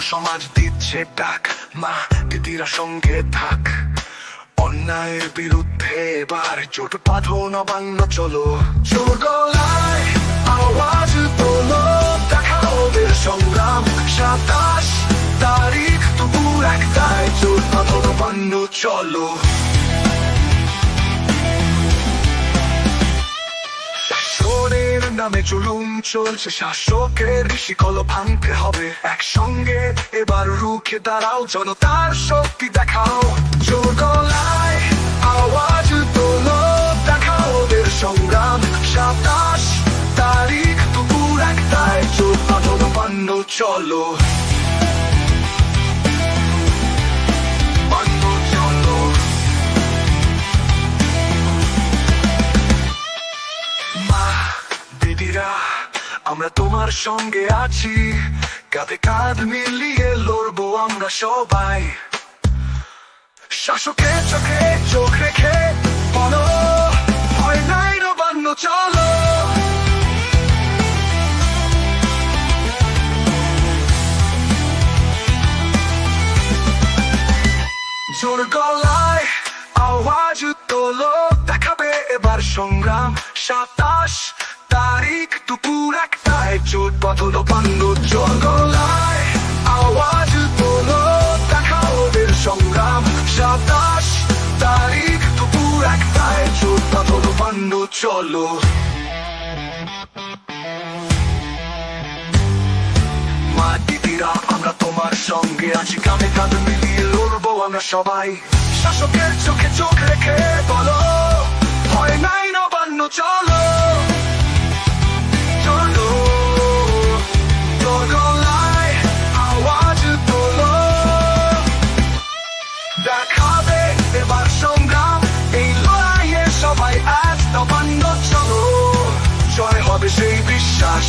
সমাজ দিচ্ছে ডাক। মা, দিদিরা সঙ্গে থাক। অন্যায়ের বিরুদ্ধে এবার জোট বাঁধো নবান্ন, চলো। জোর গলায় আওয়াজ তোলো। দেখাও বীর সংগ্রাম সাতাশ তারিখ দুপুর একটায়। জোট বাঁধো চলো। নামে জুলুম চলছে, শাসকের শিকল ভাঙতে হবে। একসঙ্গে এবার রুখে দাঁড়াও জনতার শক্তি দেখাও। জোর গলায় আওয়াজ তোলো, দেখাও ওদের সংগ্রাম। সাতাশ তারিখ দুপুর একটায় জোর বাঁধন পান্ন চলো। আমরা তোমার সঙ্গে আছি। কাঁধে কাঁধ মিলিয়ে লড়বো আমরা সবাই। শাসকের চোখে চোখ রেখে বলো, ভয় নাই নবান্ন চলো। জোর গলায় আওয়াজ তোলো, দেখাবে এবার সংগ্রাম সাতাশ। তারিখ দুপুর একটায় চোট বদল বন্ধ জোর গলায় আওয়াজ তোলো, দেখা ওদের সংগ্রাম। সাতাশ তারিখ দুপুর চোট চলো। তোমার সঙ্গে আছি। কাঁধে কাঁধ মিলিয়ে লড়বো আমরা সবাই। শাসকের চোখে চোখ রেখে বলো ভয় নাই নবান্ন, চলো। এক হবে এবার সংগ্রাম এই লড়াইয়ে সবাই এক নবান্ন চলো। হবে সেই বিশ্বাস।